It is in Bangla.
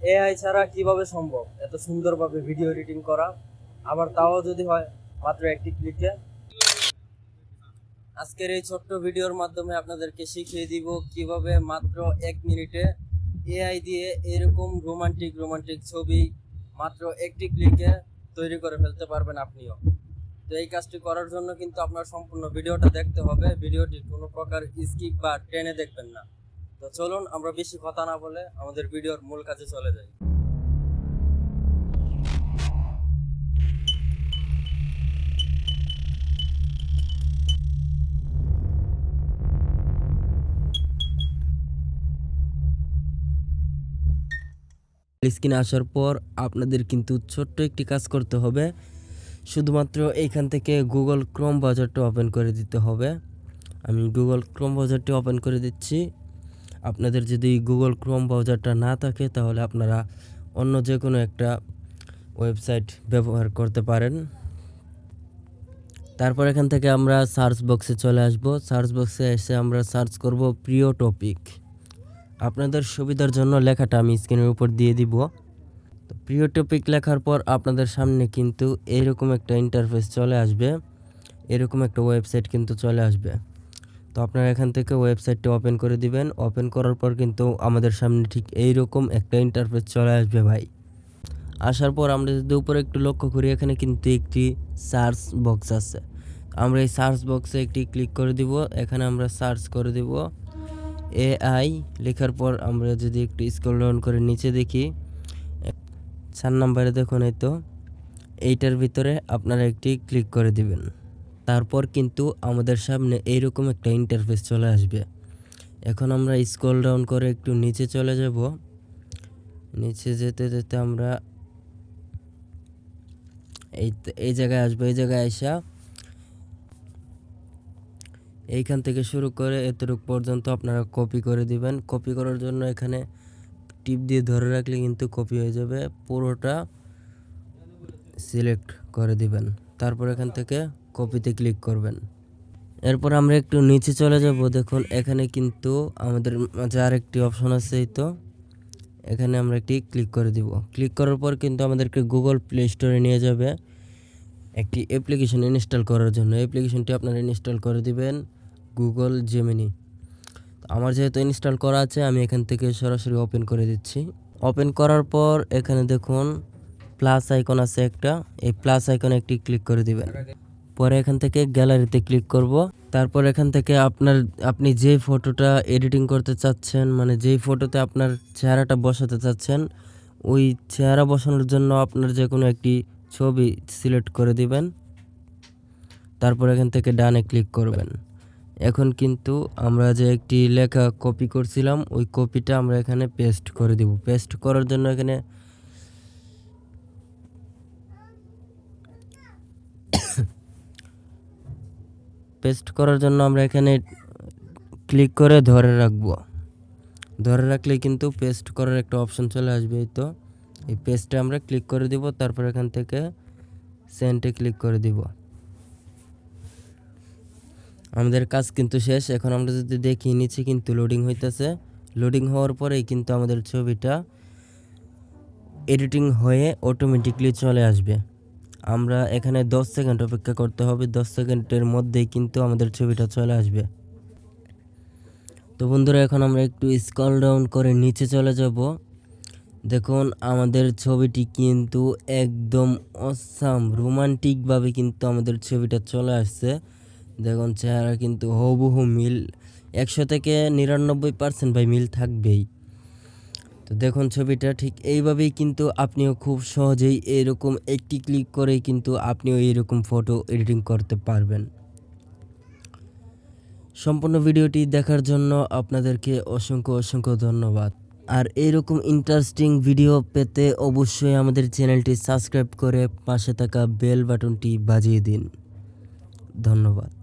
এআই ছাড়া কীভাবে সম্ভব? এত সুন্দরভাবে ভিডিও এডিটিং করা। আবার তাও যদি হয়, মাত্র একটি ক্লিকে আজকের এই ছোট্ট ভিডিওর মাধ্যমে আপনাদেরকে শিখিয়ে দিব কীভাবে মাত্র এক মিনিটে এআই দিয়ে এরকম রোমান্টিক রোমান্টিক ছবি মাত্র একটি ক্লিকে তৈরি করে ফেলতে পারবেন আপনিও। তো এই কাজটি করার জন্য কিন্তু আপনার সম্পূর্ণ ভিডিওটা দেখতে হবে। ভিডিওটি কোনো প্রকার স্কিপ বা টেনে দেখবেন না। তো চলুন, আমরা বেশি কথা না বলে আমাদের ভিডিওর মূল কাজে চলে যাই। স্ক্রিনে আসার পর আপনাদের কিন্তু ছোট্ট একটি কাজ করতে হবে। শুধুমাত্র এইখান থেকে গুগল ক্রোম বাজারটা ওপেন করে দিতে হবে। আমি গুগল ক্রোম বাজারটি ওপেন করে দিচ্ছি। আপনাদের যদি গুগল ক্রোম ব্রাউজারটা না থাকে, তাহলে আপনারা অন্য যে কোনো একটা ওয়েবসাইট ব্যবহার করতে পারেন। তারপর এখান থেকে আমরা সার্চ বক্সে চলে আসব। সার্চ বক্সে এসে আমরা সার্চ করব প্রিয় টপিক আপনাদের সুবিধার জন্য লেখাটা আমি স্ক্রিনের উপর দিয়ে দিব। তো প্রিয় টপিক লেখার পর আপনাদের সামনে কিন্তু এরকম একটা ইন্টারফেস চলে আসবে। এরকম একটা ওয়েবসাইট কিন্তু চলে আসবে। তো আপনারা এখান থেকে ওয়েবসাইটটি ওপেন করে দিবেন। ওপেন করার পর কিন্তু আমাদের সামনে ঠিক এই রকম একটা ইন্টারফেস চলে আসবে ভাই। আসার পর আমরা যদি উপরে একটু লক্ষ্য করি, এখানে কিন্তু একটি সার্চ বক্স আছে। আমরা এই সার্চ বক্সে একটি ক্লিক করে দিব। এখানে আমরা সার্চ করে দিব। এআই লেখার পর আমরা যদি একটু স্ক্রল ডাউন করে নিচে দেখি, চার নাম্বারে দেখুন এই তো, এইটার ভিতরে আপনারা একটি ক্লিক করে দিবেন। তারপর কিন্তু আমাদের সামনে এইরকম একটা ইন্টারফেস চলে আসবে। এখন আমরা স্ক্রল ডাউন করে একটু নিচে চলে যাব। নিচে যেতে যেতে আমরা এই এই জায়গায় আসব, এই জায়গায় আসা এইখান থেকে শুরু করে এতটুকু পর্যন্ত আপনারা কপি করে দিবেন। কপি করার জন্য এখানে টিপ দিয়ে ধরে রাখলে কিন্তু কপি হয়ে যাবে। পুরোটা সিলেক্ট করে দিবেন। তারপর এখান থেকে কপিতে ক্লিক করবেন। এরপর আমরা একটু নিচে চলে যাব। দেখুন, এখানে কিন্তু আমাদের মাঝে আরেকটি অপশন আছে তো। এখানে আমরা একটি ক্লিক করে দিব। ক্লিক করার পর কিন্তু আমাদেরকে গুগল প্লে স্টোরে নিয়ে যাবে একটি অ্যাপ্লিকেশন ইনস্টল করার জন্য। অ্যাপ্লিকেশনটি আপনারা ইনস্টল করে দিবেন গুগল জেমিনি আমার যেহেতু ইনস্টল করা আছে, আমি এখান থেকে সরাসরি ওপেন করে দিচ্ছি। ওপেন করার পর এখানে দেখুন প্লাস আইকন আছে একটা। এই প্লাস আইকনে একটি ক্লিক করে দিবেন। পরে এখান থেকে গ্যালারিতে ক্লিক করব। তারপর এখান থেকে আপনার, আপনি যে ফটোটা এডিটিং করতে চাচ্ছেন মানে যেই ফটোতে আপনার চেহারাটা বসাতে চাচ্ছেন, ওই চেহারা বসানোর জন্য আপনার যে কোনো একটি ছবি সিলেক্ট করে দিবেন। তারপর এখান থেকে ডানে ক্লিক করবেন। এখন কিন্তু আমরা যে একটি লেখা কপি করছিলাম, ওই কপিটা আমরা এখানে পেস্ট করে দিব। পেস্ট করার জন্য এখানে পেস্ট করার জন্য আমরা এখানে ক্লিক করে ধরে রাখব। ধরে রাখলে কিন্তু পেস্ট করার একটা অপশন চলে আসবে তো। এই পেস্টে আমরা ক্লিক করে দিব, তারপর এখান থেকে সেন্টে ক্লিক করে দিব। আমাদের কাজ কিন্তু শেষ, এখন আমরা যদি দেখি, নিচে কিন্তু লোডিং হইতেছে। লোডিং হওয়ার পরেই কিন্তু আমাদের ছবিটা এডিটিং হয়ে অটোমেটিকলি চলে আসবে। আমরা এখানে 10 সেকেন্ড অপেক্ষা করতে হবে। 10 সেকেন্ডের মধ্যেই কিন্তু আমাদের ছবিটা চলে আসবে। তো বন্ধুরা, এখন আমরা একটু স্ক্রল ডাউন করে নিচে চলে যাব। দেখুন, আমাদের ছবিটি কিন্তু একদম অসাম, রোমান্টিকভাবে কিন্তু আমাদের ছবিটা চলে আসছে। দেখুন, চেহারা কিন্তু হুবহু মিল, একশো থেকে নিরানব্বই পার্সেন্ট ভাই মিল থাকবেই। তো দেখুন ছবিটা ঠিক এইভাবেই কিন্তু আপনিও খুব সহজেই এরকম একটি ক্লিক করেই কিন্তু আপনিও এইরকম ফটো এডিটিং করতে পারবেন। সম্পূর্ণ ভিডিওটি দেখার জন্য আপনাদেরকে অসংখ্য অসংখ্য ধন্যবাদ। আর এইরকম ইন্টারেস্টিং ভিডিও পেতে অবশ্যই আমাদের চ্যানেলটি সাবস্ক্রাইব করে পাশে থাকা বেল বাটনটি বাজিয়ে দিন। ধন্যবাদ।